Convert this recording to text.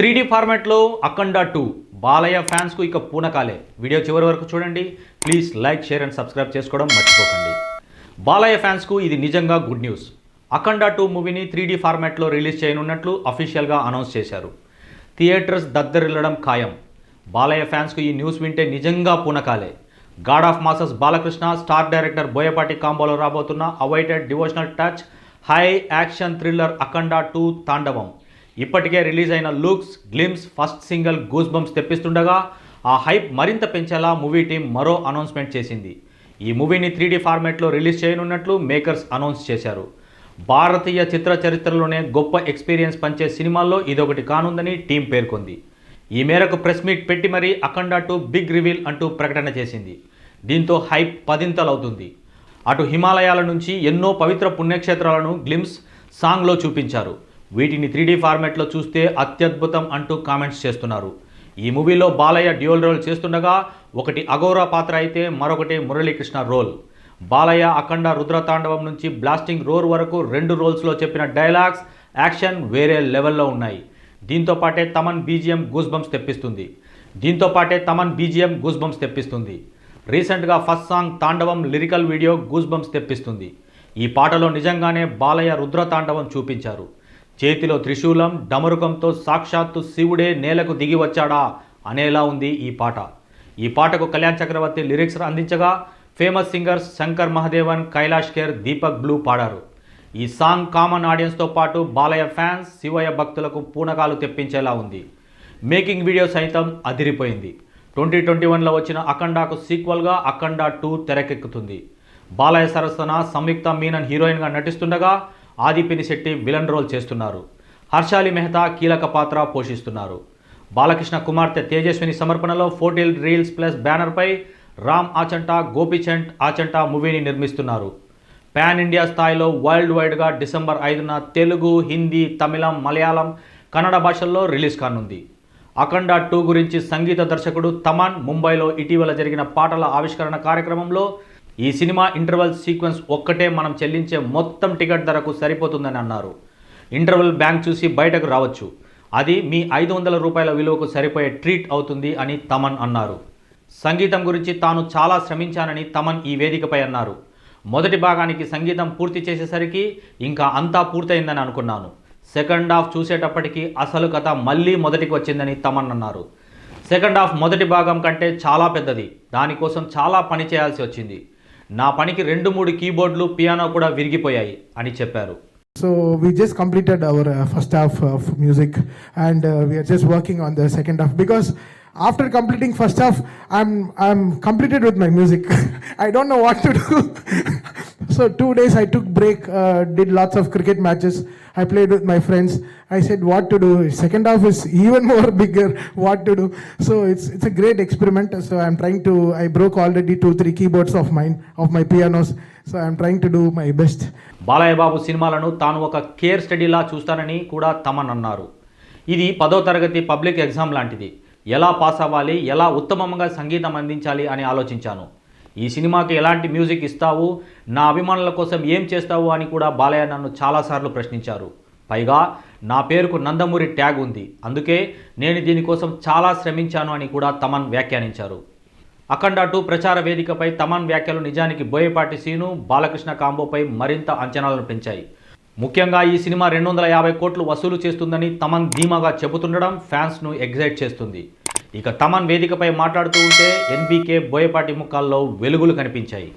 Three ఫార్మాట్లో అఖండ two. Balayya ఫ్యాన్స్కు ఇక పూనకాలే. Video చివరి వరకు చూడండి. Please like share and subscribe చేసుకోవడం మర్చిపోకండి. బాలయ్య ఫ్యాన్స్కు ఇది నిజంగా గుడ్ న్యూస్. అఖండ టూ మూవీని త్రీ డీ ఫార్మాట్లో రిలీజ్ చేయనున్నట్లు అఫీషియల్గా అనౌన్స్ చేశారు. థియేటర్స్ దద్దరిల్లడం ఖాయం. బాలయ్య ఫ్యాన్స్కు ఈ న్యూస్ వింటే నిజంగా పూనకాలే. God of masses Balakrishna star director Boyapati కాంబోలో రాబోతున్న awaited devotional touch high action thriller Akhanda two తాండవం. ఇప్పటికే రిలీజ్ అయిన looks glimpse first single goosebumps తెప్పిస్తుండగా ఆ హైప్ మరింత పెంచేలా మూవీ టీం మరో అనౌన్స్మెంట్ చేసింది. ఈ మూవీని త్రీ డీ ఫార్మాట్లో రిలీజ్ చేయనున్నట్లు మేకర్స్ అనౌన్స్ చేశారు. భారతీయ చిత్ర చరిత్రలోనే గొప్ప ఎక్స్పీరియన్స్ పంచే సినిమాల్లో ఇదొకటి కానుందని టీం పేర్కొంది. ఈ మేరకు ప్రెస్ మీట్ పెట్టి మరీ అఖండ టూ బిగ్ రివీల్ అంటూ ప్రకటన చేసింది. దీంతో హైప్ పదింతలవుతుంది. అటు హిమాలయాల నుంచి ఎన్నో పవిత్ర పుణ్యక్షేత్రాలను గ్లిమ్స్ సాంగ్లో చూపించారు. వీటిని త్రీ డీ ఫార్మాట్లో చూస్తే అత్యద్భుతం అంటూ కామెంట్స్ చేస్తున్నారు. ఈ మూవీలో బాలయ్య డ్యూయల్ రోల్ చేస్తుండగా ఒకటి అఘోరా పాత్ర అయితే మరొకటి మురళీకృష్ణ రోల్. బాలయ్య అఖండ రుద్రతాండవం నుంచి బ్లాస్టింగ్ రోర్ వరకు రెండు రోల్స్లో చెప్పిన డైలాగ్స్ యాక్షన్ వేరే లెవెల్లో ఉన్నాయి. దీంతో పాటే తమన్ బీజిఎం గూస్ బంప్స్ తెప్పిస్తుంది. దీంతో పాటే తమన్ బీజిఎం గూస్ బంప్స్ తెప్పిస్తుంది. రీసెంట్గా first song Thandavam lyrical video goose bumps తెప్పిస్తుంది. ఈ పాటలో నిజంగానే బాలయ్య రుద్రతాండవం చూపించారు. చేతిలో త్రిశూలం డమరుకంతో సాక్షాత్తు శివుడే నేలకు దిగి వచ్చాడా అనేలా ఉంది ఈ పాట. ఈ పాటకు కళ్యాణ్ చక్రవర్తి లిరిక్స్ అందించగా famous singers Shankar Mahadevan Kailash Kher Deepak Blue పాడారు. ఈ సాంగ్ కామన్ ఆడియన్స్తో పాటు బాలయ్య ఫ్యాన్స్ శివయ్య భక్తులకు పూనకాలు తెప్పించేలా ఉంది. మేకింగ్ వీడియో సైతం అదిరిపోయింది. ట్వంటీ ట్వంటీ వన్లో వచ్చిన అఖండాకు సీక్వల్గా అఖండ టూ తెరకెక్కుతుంది. బాలయ్య సరసన సంయుక్త మీనన్ హీరోయిన్గా నటిస్తుండగా ఆదిపిని శెట్టి విలన్ రోల్ చేస్తున్నారు. హర్షాలి మెహతా కీలక పాత్ర పోషిస్తున్నారు. బాలకృష్ణ కుమార్తె తేజస్విని సమర్పణలో ఫోర్టీల్ రీల్స్ ప్లస్ బ్యానర్పై రామ్ ఆచంట గోపీచంద్ ఆచంట మూవీని నిర్మిస్తున్నారు. పాన్ ఇండియా స్థాయిలో వరల్డ్ వైడ్గా డిసెంబర్ ఐదున తెలుగు హిందీ తమిళం మలయాళం కన్నడ భాషల్లో రిలీజ్ కానుంది. అఖండ టూ గురించి సంగీత దర్శకుడు తమన్ ముంబైలో ఇటీవల జరిగిన పాటల ఆవిష్కరణ కార్యక్రమంలో ఈ సినిమా ఇంటర్వల్ సీక్వెన్స్ ఒక్కటే మనం చెల్లించే మొత్తం టికెట్ ధరకు సరిపోతుందని అన్నారు. ఇంటర్వెల్ బ్యాంక్ చూసి బయటకు రావచ్చు. అది మీ ఐదు వందల రూపాయల విలువకు సరిపోయే ట్రీట్ అవుతుంది అని తమన్ అన్నారు. సంగీతం గురించి తాను చాలా శ్రమించానని తమన్ ఈ వేదికపై అన్నారు. మొదటి భాగానికి సంగీతం పూర్తి చేసేసరికి ఇంకా అంతా పూర్తయిందని అనుకున్నాను. సెకండ్ హాఫ్ చూసేటప్పటికి అసలు కథ మళ్ళీ మొదటికి వచ్చిందని తమన్ అన్నారు. సెకండ్ హాఫ్ మొదటి భాగం కంటే చాలా పెద్దది. దానికోసం చాలా పని చేయాల్సి వచ్చింది. నా పనికి రెండు మూడు కీబోర్డులు పియానో కూడా విరిగిపోయాయి అని చెప్పారు So we just completed our uh, first half of music, and uh, we are just working on the second half because after completing first half, I'm I'm completed with my music. I don't know what to do. So two days I took break did lots of cricket matches I played with my friends I said what to do second half is even more bigger what to do so it's it's a great experiment so I'm trying to I broke already two three keyboards of mine of my pianos so I'm trying to do my best Balayya Babu సినిమాలను తాను ఒక care స్టడీలా చూస్తానని కూడా తమన్ అన్నారు ఇది పదో తరగతి public exam లాంటిది. ఎలా పాస్ అవ్వాలి? ఎలా ఉత్తమంగా సంగీతం అందించాలి అని ఆలోచించాను. ఈ సినిమాకి ఎలాంటి మ్యూజిక్ ఇస్తావు? నా అభిమానుల కోసం ఏం చేస్తావు? అని కూడా బాలయ్య నన్ను చాలాసార్లు ప్రశ్నించారు. పైగా నా పేరుకు నందమూరి ట్యాగ్ ఉంది. అందుకే నేను దీనికోసం చాలా శ్రమించాను అని కూడా తమన్ వ్యాఖ్యానించారు. అఖండ టూ ప్రచార వేదికపై తమన్ వ్యాఖ్యలు నిజానికి బోయపాటి సీను బాలకృష్ణ కాంబోపై మరింత అంచనాలను పెంచాయి. ముఖ్యంగా ఈ సినిమా రెండు వందల యాభై కోట్లు వసూలు చేస్తుందని తమన్ ధీమాగా చెబుతుండడం ఫ్యాన్స్ను ఎగ్జైట్ చేస్తుంది. ఇక తమన్ వేదికపై మాట్లాడుతూ ఉంటే ఎన్బీకే బోయపాటి ముఖాల్లో వెలుగులు కనిపించాయి.